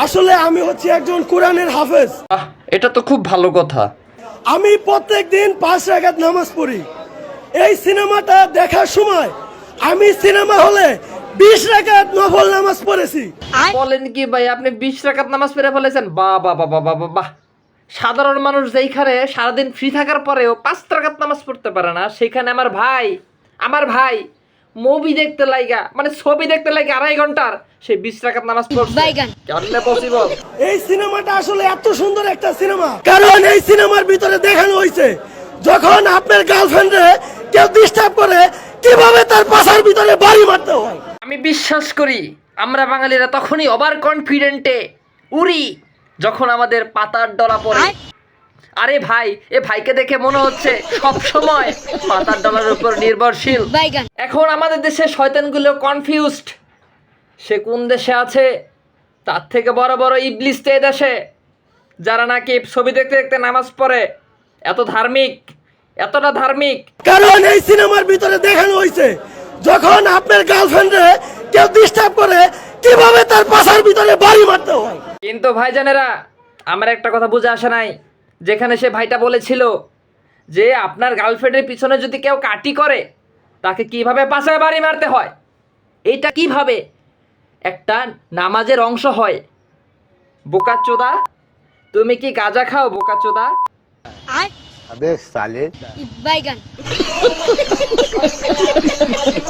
আসলে আমি হচ্ছি একজন কোরআনের হাফেজ। এটা তো খুব ভালো কথা। আমি প্রত্যেক দিন পাঁচ রাকাত নামাজ পড়ি। এই সিনেমাটা দেখার সময় আমি সিনেমা হলে বিশ রাকাত নফল নামাজ পড়েছি। বলেন কি ভাই আপনি বিশ রাকাত নামাজ পড়ে ফেলেছেন? বাহ বাহ বাহ বাহ বাহ বাহ সাধারণ মানুষ যেইখানে সারাদিন ফ্রি থাকার পরেও পাঁচ রাকাত নামাজ পড়তে পারে না সেখানে আমার ভাই আমার ভাই মুভি দেখতে লাইগা মানে ছবি দেখতে লাইগা আড়াই ঘণ্টার। সে বিশ রাকাত নামাজ পড়ছে। কেমনে পসিবল এই সিনেমাটা আসলে এত সুন্দর একটা সিনেমা। কারণ এই সিনেমার ভিতরে দেখানো হয়েছে যখন আপনার গার্লফ্রেন্ডে কেউ ডিস্টার্ব করে কীভাবে তার পাশার ভিতরে বাড়ি মারতে হয়? আমি বিশ্বাস করি আমরা বাঙালিরা তখনই ওভার কনফিডেন্টে উড়ি যখন আমাদের পাতার ডলা পড়ে। আরে ভাই এ ভাইকে দেখে মনে হচ্ছে সব সময় পাতার ডলার উপর নির্ভরশীল। এখন আমাদের দেশে শয়তানগুলো কনফিউজড সে কোন দেশে আছে? তার থেকে বড় বড় ইবলিস তো দেশে যারা নাকি ছবি দেখতে দেখতে নামাজ পড়ে। এত ধার্মিক এতটা ধার্মিক। কারণ এই সিনেমার ভিতরে দেখানো হয়েছে যখন আপনার গার্লফ্রেন্ডে কেউ ডিস্টার্ব করে কীভাবে তার পাশার ভিতরে বাড়ি মারতে হয়? কিন্তু ভাইজানেরা আমার একটা কথা বুঝে আসে নাই। যেখানে সে ভাইটা বলেছিল যে আপনার গার্লফ্রেন্ডের পিছনে যদি কেউ কাটি করে তাকে কীভাবে পাশে বাড়ি মারতে হয়? এটা কীভাবে একটা নামাজের অংশ হয়? বোকাচোদা তুমি কি গাঁজা খাও বোকাচোদা চোদা? সালে। বাইগান।